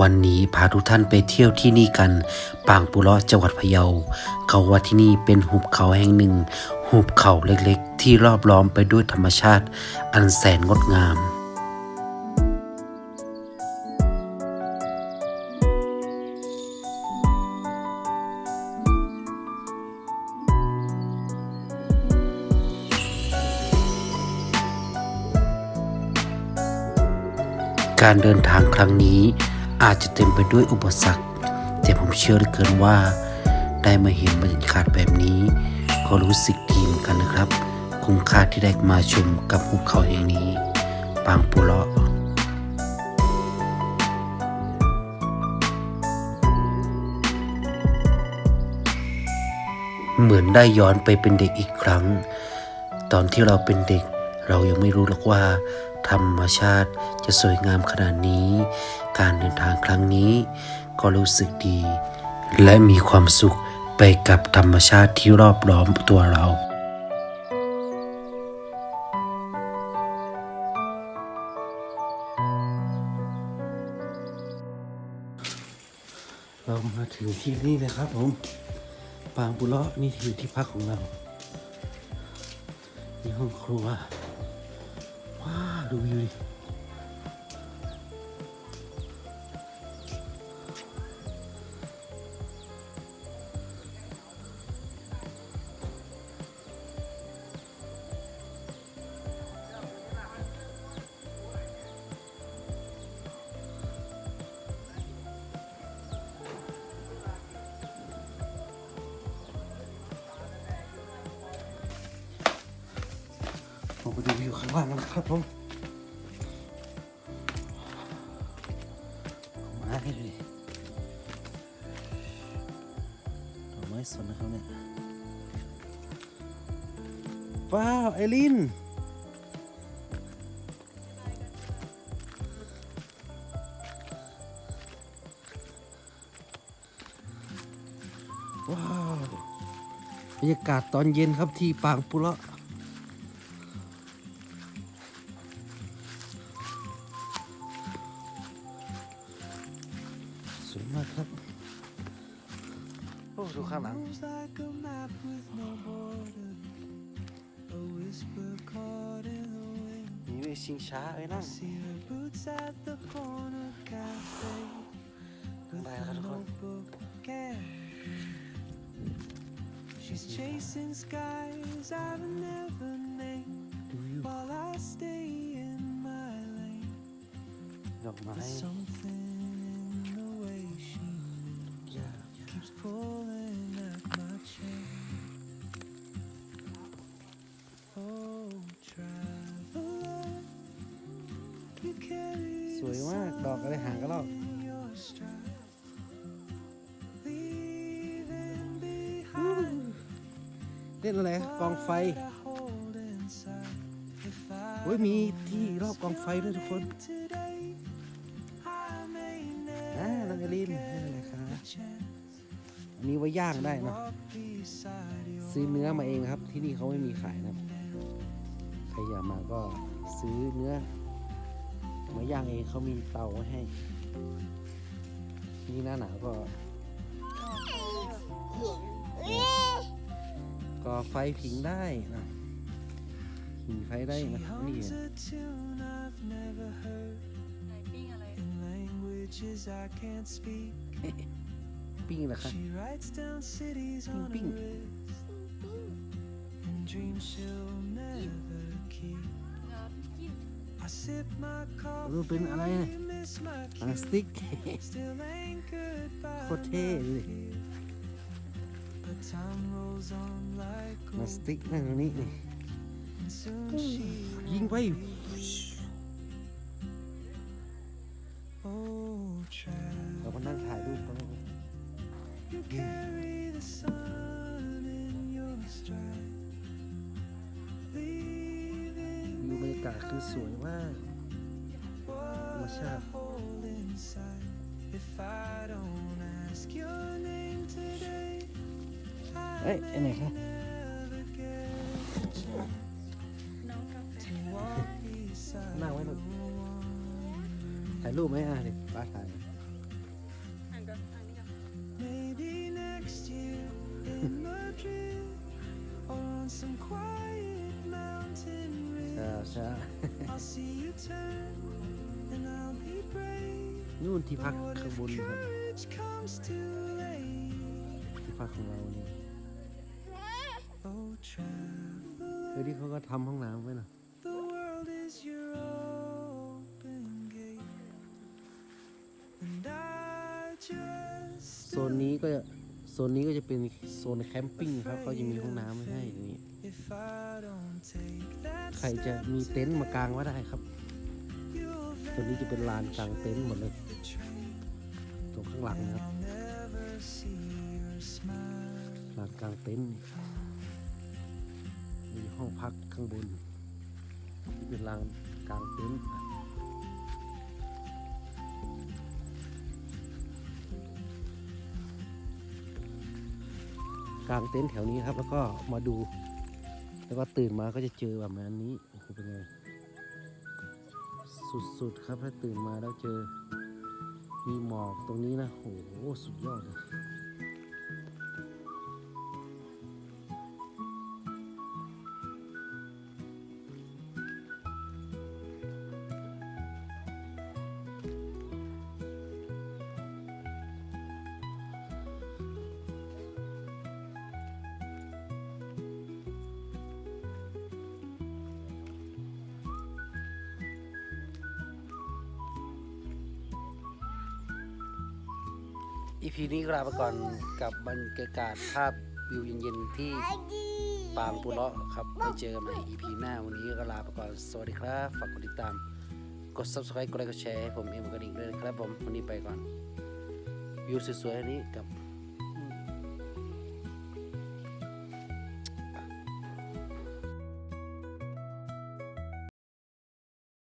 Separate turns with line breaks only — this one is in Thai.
วันนี้พาทุกท่านไปเที่ยวที่นี่กัน ปางปุเลาะจังหวัดพะเยา เขาว่าที่นี่เป็นหุบเขาแห่งหนึ่ง หุบเขาเล็กๆ ที่รอบล้อมไปด้วยธรรมชาติ อันแสนงดงามการเดินทางครั้งนี้ อาจจะเต็มไปด้วยอุปสรรค แต่ผมเชื่อเหลือเกินว่า ได้มาเห็นบรรยากาศแบบนี้ ก็รู้สึกดีเหมือนกันนะครับ คุ้มค่าที่ได้มาชมกับภูเขาแห่งนี้ ปางปุเลาะเหมือนได้ย้อนไปเป็นเด็กอีกครั้ง ตอนที่เราเป็นเด็กเรายังไม่รู้หรอกว่า ธรรมชาติจะสวยงามขนาดนี้ การเดินทางครั้งนี้ ก็รู้สึกดี และมีความสุขไปกับธรรมชาติที่รอบล้อมตัวเราเรามาถึงที่นี่เลยครับผม ปางบุเลาะนี่คือที่พักของเรานี่ห้องครัวว้าดูวิวดิ ว่างกันะครับผมเอาไม้ให้ดูดิดอกไม้สดนะครับเนี่ยว้าวไอรินว้าวบรรยากาศตอนเย็นครับที่ปางปุระ สวยมากครับโอ้ดูข้างหลัง
Moves like a map with no border, a whisper caught in the wind.
มีเวชิงช้าเอ้ยนั่ง
See her boots at the corner cafe with
Bye,
a
Rajkot.
notebook and She's chasing skies I've never named
ดูวิว
while I stay in my lane.
ดอกไม้
There's something pulling at my chain. Oh, traveler, you carry
สวยมาก ดอกอะไรหางกระรอก
your stride, leaving behind
เล่นอะไร กองไฟ
what I hold inside. If I
โอ้ยมีที่รอบกองไฟด้วยทุกคน
today, I may
อ่า
never
น้องเอลินนี่อะ นนี้ไว้ย่างได้นะ
walk beside your
ซื้อเนื้อมาเองครับ ที่นี่เขาไม่มีขายนะครับใครอยากมาก็ซื้อเนื้อมาย่างเองเขามีเตาไว้ให้ นี่หน้าหนาวก็ก่อไฟผิงได้นะผิงไฟได้
She
นะนี่
hums a tune I've never heard in languages I can't speak.
ปิ้งเหรอคะ
She writes down cities on her
ping.
wrist and dreams she'll never keep. I sip my
รู้เป็น
coffee,
อะไรนะ
miss my
หนังส
cue,
ติ๊ก
still anchored
โค
by
ตรเท่เลย
But time rolls on like
หนัง
gold,
สติ๊กนั่งตรงนี้นี่
and soon she
ยิงไป
leaving
บรรยากาศคือสวยมาก
what
What's
I
up?
hold inside. If I don't ask your name today,
เอ้ยไอ้ไหนคะ
never get a chance to walk beside
นั่งไว้หนุ
the one
ถ่ายรูปไหมอะเดี๋ยวป้าถ่าย ใช่
ridge.
ใช่
I'll see you turn and I'll be brave.
นู่นที่พัก
But what
ข้าง
if
บนครับ
courage comes too late?
ที่พักของเราเนี่ย
Oh, traveler,
เฮ้ยที่เขาก็ทำห้องน้ำไว้นะ
the world is your open gate, and I just
โซนนี้ก็จะ โซนนี้ก็จะเป็นโซนแคมปิ้งครับเขาจะมีห้องน้ำให้ตรงนี้ใครจะมีเต็นท์มากางไว้ได้ครับตัวนี้จะเป็นลานกลางเต็นท์หมดเลยตรงข้างหลังนะครับลานกลางเต็นท์มีห้องพักข้างบนนี่เป็นลานกลางเต็นท์ กลางเต็นท์แถวนี้ครับ แล้วก็มาดู แล้วก็ตื่นมาก็จะเจอแบบนี้โอ้โหเป็นไงสุดๆครับถ้าตื่นมาแล้วเจอมีหมอกตรงนี้นะโอ้โหสุดยอดเลย อีพีนี้ก็ลาไปก่อนกับบรรยากาศภาพวิวเย็นๆที่ปางปุเลาะครับไปเจอกันใหม่อีพีหน้าวันนี้ก็ลาไปก่อนสวัสดีครับฝากกดติดตาม กด subscribe กดไลค์กดแชร์ให้ผมเองกระดิ่งด้วยนะครับผมวันนี้ไปก่อนวิวสวยๆอันนี้กับ